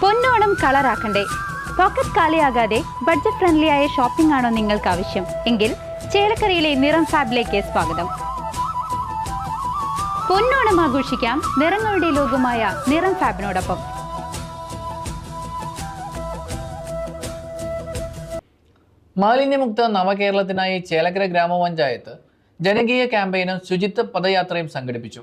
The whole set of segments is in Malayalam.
പൊന്നോണം കളറാക്കണ്ടേ. പോക്കറ്റ് കാലിയാകാതെ ബഡ്ജറ്റ് ഫ്രണ്ട്ലി ആയ ഷോപ്പിംഗ് ആണോ നിങ്ങൾക്ക് ആവശ്യം എങ്കിൽ ചേലക്കരയിലെ നിറം ഫാബിലേക്ക് സ്വാഗതം. പൊന്നോണം ആഘോഷിക്കാം നിറങ്ങളുടെ ലോകമായ നിറം ഫാബിനോടൊപ്പം മാലിന്യമുക്ത നവകേരളത്തിനായി ചേലക്കര ഗ്രാമപഞ്ചായത്ത് ജനകീയ ക്യാമ്പയിനും ശുചിത്വ പദയാത്രയും സംഘടിപ്പിച്ചു.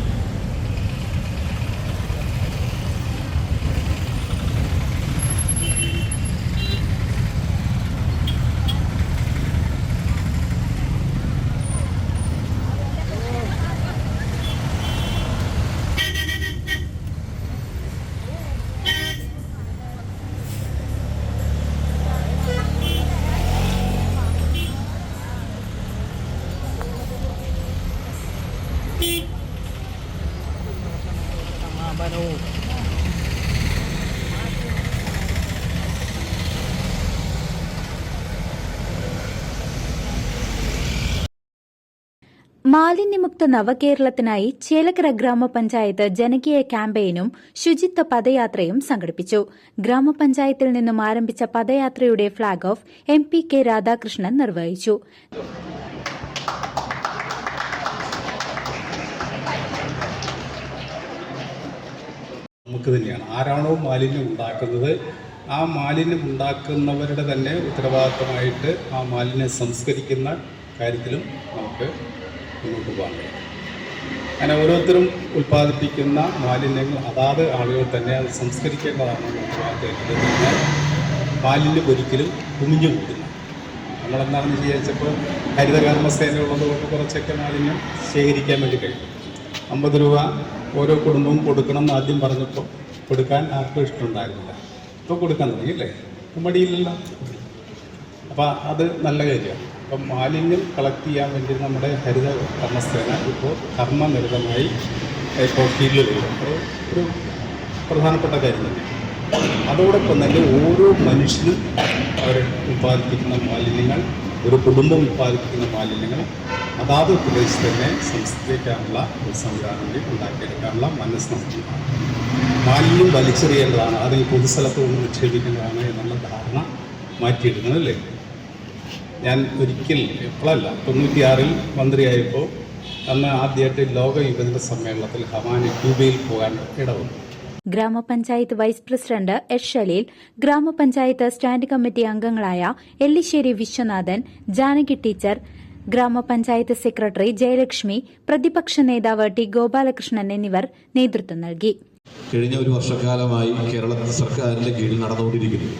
മാലിന്യമുക്ത നവകേരളത്തിനായി ചേലക്കര ഗ്രാമപഞ്ചായത്ത് ജനകീയ ക്യാമ്പയിനും ശുചിത്വ പദയാത്രയും സംഘടിപ്പിച്ചു. ഗ്രാമപഞ്ചായത്തിൽ നിന്നും ആരംഭിച്ച പദയാത്രയുടെ flag off M P K Radhakrishnan നിർവഹിച്ചു. നമുക്ക് തന്നെയാണ്. ആരാണോ മാലിന്യം ഉണ്ടാക്കുന്നത് ആ മാലിന്യം ഉണ്ടാക്കുന്നവരുടെ തന്നെ ഉത്തരവാദിത്തമായിട്ട് ആ മാലിന്യം സംസ്കരിക്കുന്ന കാര്യത്തിലും നമുക്ക് മുന്നോട്ട് പോകാൻ കഴിയും. അങ്ങനെ ഓരോരുത്തരും ഉൽപ്പാദിപ്പിക്കുന്ന മാലിന്യങ്ങൾ അതാത് ആളുകൾ തന്നെ അത് സംസ്കരിക്കേണ്ടതാണ് ഉത്തരവാദിത്തത്തിൽ മാലിന്യം ഒരിക്കലും കുമിഞ്ഞു കൂട്ടില്ല നമ്മളെന്താണെന്ന് വിചാരിച്ചപ്പോൾ ഹരിതകർമ്മസേന ഉള്ളത് ഉള്ളതുകൊണ്ട് കുറച്ചൊക്കെ മാലിന്യം ശേഖരിക്കാൻ വേണ്ടി കഴിയും. അമ്പത് രൂപ ഓരോ കുടുംബവും കൊടുക്കണം എന്ന് ആദ്യം പറഞ്ഞപ്പോൾ കൊടുക്കാൻ ആർക്കും ഇഷ്ടമുണ്ടായിരുന്നില്ല. ഇപ്പോൾ കൊടുക്കാൻ തുടങ്ങി അല്ലേ? ഇപ്പം മടിയില്ലല്ലോ. അപ്പോൾ അത് നല്ല കാര്യമാണ്. അപ്പം മാലിന്യം കളക്ട് ചെയ്യാൻ വേണ്ടി നമ്മുടെ ഹരിത കർമ്മസേന ഇപ്പോൾ കർമ്മനിരതമായി ഇപ്പോൾ ഫീൽഡിൽ അത് ഒരു പ്രധാനപ്പെട്ട കാര്യം തന്നെ. അതോടൊപ്പം തന്നെ ഓരോ മനുഷ്യനും അവർ ഉൽപ്പാദിപ്പിക്കുന്ന മാലിന്യങ്ങൾ ഒരു കുടുംബം ഉൽപ്പാദിപ്പിക്കുന്ന മാലിന്യങ്ങൾ അതാത് പ്രദേശത്ത് തന്നെ സംസ്കരിക്കാനുള്ള ഒരു സംവിധാനം കൂടി ഉണ്ടാക്കിയെടുക്കാനുള്ള മനസ്സ് മാലിന്യം വലിച്ചെറിയേണ്ടതാണ്. അതിൽ പൊതുസ്ഥലത്ത് കൊണ്ട് നിക്ഷേപിക്കേണ്ടതാണ് എന്നുള്ള ധാരണ മാറ്റിയെടുക്കുന്നത് അല്ലേ? ഞാൻ ഒരിക്കൽ എപ്പോഴല്ല തൊണ്ണൂറ്റിയാറിൽ മന്ത്രിയായപ്പോൾ അന്ന് ആദ്യമായിട്ട് ലോക യുവജന സമ്മേളനത്തിൽ ഹവാന ക്യൂബയിൽ പോകാൻ ഇടവന്നു. ഗ്രാമപഞ്ചായത്ത് വൈസ് പ്രസിഡന്റ് എസ് ഷലീൽ ഗ്രാമപഞ്ചായത്ത് സ്റ്റാൻഡ് കമ്മിറ്റി അംഗങ്ങളായ എല്ലിശ്ശേരി വിശ്വനാഥൻ ജാനകി ടീച്ചർ ഗ്രാമപഞ്ചായത്ത് സെക്രട്ടറി ജയലക്ഷ്മി പ്രതിപക്ഷ നേതാവ് ടി ഗോപാലകൃഷ്ണൻ എന്നിവർ നേതൃത്വം നൽകി. കഴിഞ്ഞ ഒരു വർഷക്കാലമായി കേരള സർക്കാരിന്റെ കീഴിൽ നടന്നുകൊണ്ടിരിക്കുന്നു.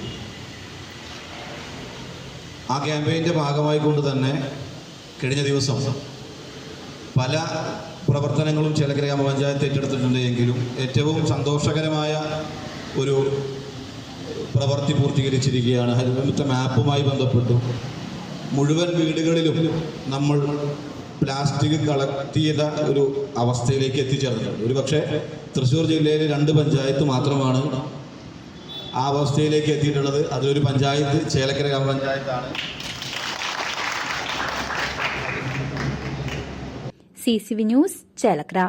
ആ ക്യാമ്പയിന്റെ ഭാഗമായിക്കൊണ്ട് തന്നെ കഴിഞ്ഞ ദിവസം പല പ്രവർത്തനങ്ങളും ചില ഗ്രാമപഞ്ചായത്ത് ഏറ്റെടുത്തിട്ടുണ്ട് എങ്കിലും ഏറ്റവും സന്തോഷകരമായ ഒരു പ്രവൃത്തി പൂർത്തീകരിച്ചിരിക്കുകയാണ്. ഹരിതമുറ്റ മാപ്പുമായി ബന്ധപ്പെട്ടു. മുഴുവൻ വീടുകളിലും നമ്മൾ പ്ലാസ്റ്റിക് കളക്ട് ചെയ്ത ഒരു അവസ്ഥയിലേക്ക് എത്തിച്ചേർന്നിട്ടുണ്ട്. ഒരു പക്ഷേ തൃശ്ശൂർ ജില്ലയിലെ രണ്ട് പഞ്ചായത്ത് മാത്രമാണ് ആ അവസ്ഥയിലേക്ക് എത്തിയിട്ടുള്ളത്. അതിലൊരു panchayat Chelakkara ഗ്രാമപഞ്ചായത്താണ്. C C V news Chelakkara